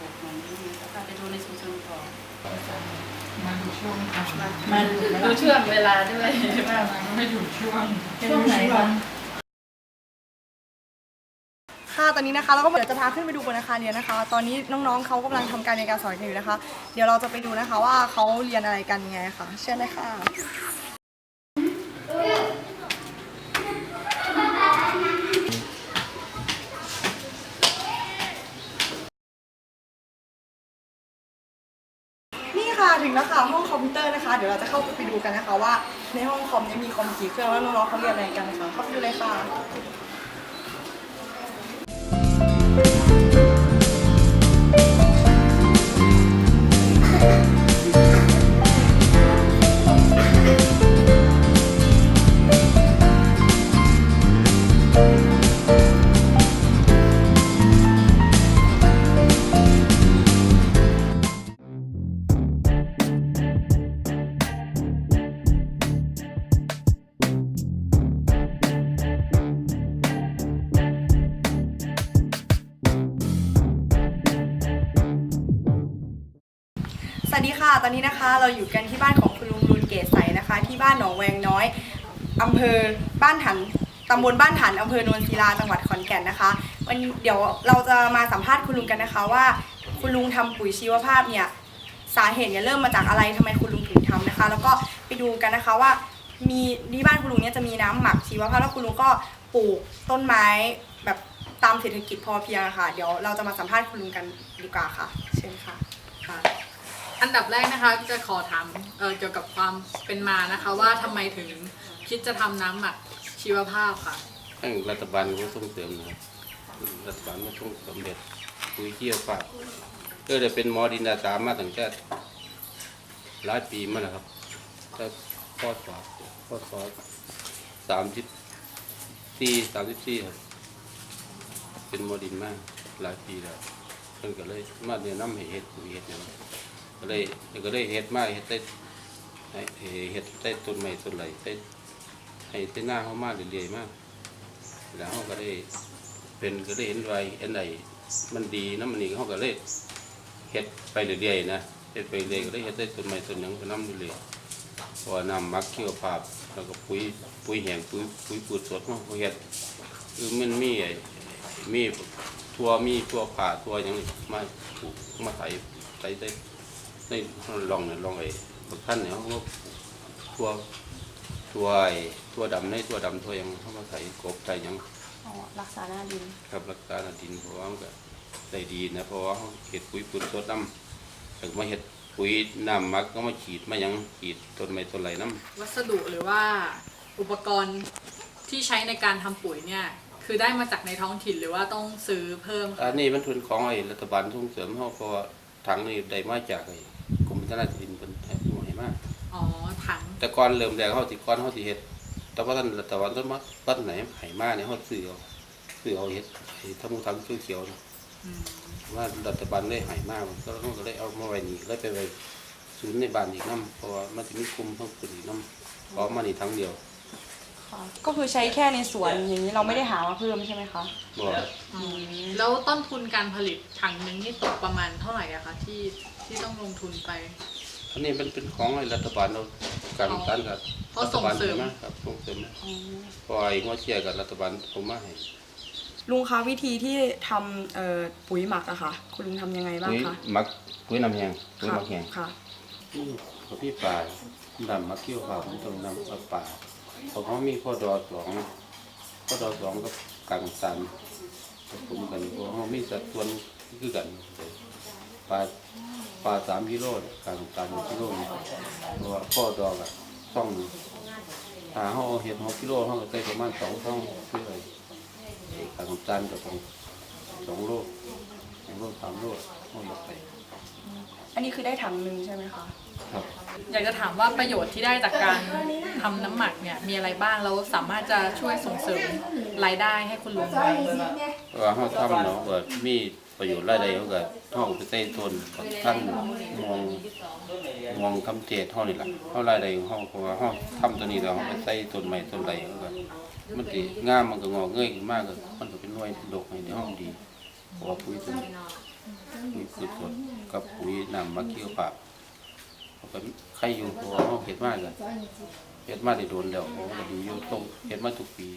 มาแบบเหมือนนี้แล้วก็ไปดูในชุมชนต่อมาดูช่วงมันดูช่วงเวลาด้วยว่ามันไม่ดูช่วงช่วงไหนคะค่ะตอนนี้นะคะเราก็เดี๋ยวจะพาขึ้นไปดูบนอาคารเรียนนะคะ ตอนนี้น้องๆเขากำลังทำการเรียนการสอนกันอยู่นะคะ เดี๋ยวเราจะไปดูนะคะว่าเขาเรียนอะไรกันยังไงค่ะ เชิญเลยค่ะ แล้วค่ะห้องคอมพิวเตอร์นะคะ เดี๋ยวเราจะเข้าไปดูกันนะคะว่าในห้องคอมเนี้มีคอมกี่เครื่องแล้วน้องๆเขาเรียนอะไรกันนะคะเข้าไปดูเลยค่ะ วัสดีค่ะ ตอนนี้นะคะเราอยู่กันที่บ้านของคุณลุงรุนเกศใสนะคะ ที่บ้านหนองแวงน้อยอำเภอบ้านถันตำบลบ้านถันอำเภอโนนศิลาจังหวัดขอนแก่นนะคะวันเดี๋ยวเราจะมาสัมภาษณ์คุณลุงกันนะคะว่า คุณลุงทำปุ๋ยชีวภาพเนี่ยสาเหตุเนี่ยเริ่มมาจากอะไรทำไมคุณลุงถึงทำนะคะ แล้วก็ไปดูกันนะคะว่า มีที่บ้านคุณลุงเนี่ยจะมีน้ำหมักชีวภาพแล้วคุณลุงก็ปลูกต้นไม้แบบตามเศรษฐกิจพอเพียงะค่ะ เดี๋ยวเราจะมาสัมภาษณ์คุณลุงกันดีกว่าค่ะ เชิญค่ะค่ะ อันดับแรกนะคะจะขอถามเอ่อเกี่ยวกับความเป็นมานะคะ ว่าทำไมถึงคิดจะทำน้ำหมักชีวภาพค่ะตั้งรัฐบาลก็ส่งเสริมนะครับรัฐบาลมาส่งสมเด็จปุ๋ยเที่ยวฝากก็ได้เป็นหมอดินดาสามมาตั้งแต่หลายปีมาแล้วครับถ้าพ่อสอพ่อสอสามสิบสี่สามสิบสี่ครับเป็นหมอดินมากหลายปีแล้วเพิ่นก็เลยมาเรียนน้ำให้เฮ็ดปุ๋ยเฮ็ดเนี่ย ก็เลยก็เลยเฮ็ดมาเฮ็ดได้ให้เฮ็ดได้ต้นไม้ต้นไหลได้ให้เส้นหน้าเขามาเรื่อยๆมากแล้วเขาก็ได้เป็นก็ได้เห็นไว้เห็นไหนมันดีนะมันนี่เขาก็เลยเฮ็ดไปเรื่อยๆนะเฮ็ดไปเรื่อยก็ได้เฮ็ดได้ต้นไม้ต้นหยังไปน้ำเรื่อยๆพราะว่าน้ำมักเคี่ยวภาพแล้วก็ปุ๋ยปุ๋ยแห้งปุ๋ยปุ๋ยปูดสดเขาเฮ็ดคือมันมีไอ้มีทั่วมีทั่วผ่าทั่วยังมาปลูกมาใส่ใส่ได้ ในลองเนี่ยลองไอ้พวกท่านเนี่ยเขาก็ทั่วตัวไอ้ตัวดำในตัวดำตัวหยังเข้ามาใส่กบใส่หยังอ๋อรักษาหน้าดิน ครับรักษาดินเพราะว่ามันก็ได้ดีนะเพราะว่าเขาเห็ดปุ๋ยปุ๋ยสดน้ำแต่มาเห็ดปุ๋ยน้ำหมักก็มาฉีดมาหยังฉีดต้นไม้ต้นไหลน้วัสดุหรือว่าอุปกรณ์ที่ใช้ในการทำปุ๋ยเนี่ยคือได้มาจากในท้องถิ่นหรือว่าต้องซื้อเพิ่มำอันนี้มันทุนของไอ้รัฐบาลส่งเสริมเขาเพราะว่า ถังนี่ได้มาจากไอ้กรมพัฒนาที่ดินเป็นให้หน่วยมาก อ๋อถังแต่ก่อนเริ่มแรกเขาสิก่อนเขาสิเฮ็ด แต่ว่าท่านรัฐบาลต้นมาต้นไหนไหมาเนี่ยเขาซื้อเอาซื้อเอาเฮ็ดไอ้ทั้งทั้งเขียวๆนะอืมว่ารัฐบาลได้หายมากก็ต้องก็เลยเอามาไว้นี่เลยไปไว้ศูนย์ในบ้านอีกน้ำเพราะว่ามันจะมีกลุ่มเพิ่มขึ้นอีกน้ำเพราะมานี่ทั้งเดียว ก็คือใช้แค่ในสวนอย่างนี้เราไม่ได้หามาเพิ่มใช่ไหมคะบ่แล้วต้นทุนการผลิตถังหนึงนี่ตกประมาณเท่าไหร่อะคะที่ที่ต้องลงทุนไป อันนี้มันเป็นของไอ้รัฐบาลเราการตันกับเพราะส่งเสริมรัฐบาลให้าครับส่งเสริมมาเพราะไอ้หัวเชียร์กับรัฐบาลเขามาให้ลุงคะวิธีที่ทำเอ่อปุ๋ยหมักอะค่ะ คุณลุงทำยังไงบ้างปุ๋ยคะหมักปุ๋ยน้ำแห้งปุ๋ยหมักแห้งค่ะนี่เขาพี่ป่าดำมักเกี่ยวข้าวผมต้องนำเอาป่า เพราะเขามีข้อดอสองข้อดอสองกับกลางสันผมกันเพราะเขามีสัดส่วนคือกันปลาปลาสามกิโลกลางสันหนึ่งกิโลนี่เพราะว่าข้อดอกอะต้องถ้าเขาเอาเห็ดหกกิโลเขาก็ใส่ประมาณสองช่องเพื่อไอ้กลางสันกับของสองโลสองโลสามโลเขาลงไปอันนี้คือได้ถังหนึ่งใช่ไหมคะครับ อยากจะถามว่าประโยชน์ที่ได้จากการทำน้ำหมักเนี่ยมีอะไรบ้างเราสามารถจะช่วยส่งเสริมรายได้ให้คุณลุงได้ไหมคะว่าห้องทำเนาะก็มีประโยชน์ไรใดเขาก็ท่องไปใต้ต้นท่านมองมองคำเทศห้องนี่แหละห้องรใด้ขอห้องเพราะว่าห้องทำตัวนี้เราไปใต้ต้นใหม่ต้นใดเขาก็มันติงามมันก็งอกเงยมากก็มันก็เป็นรวยโดอกในห้องดีเพราะว่าปุ๋ยตัวนี้ปุ๋ยพืชสนกับปุ๋ยนำมาเกี่ยวปาก ใครอยู่ตัวเฮ็ดมากเลยเฮ็ดมากจะโดนเดี่ยวอยู่ตรงเฮ็ดมากทุกปี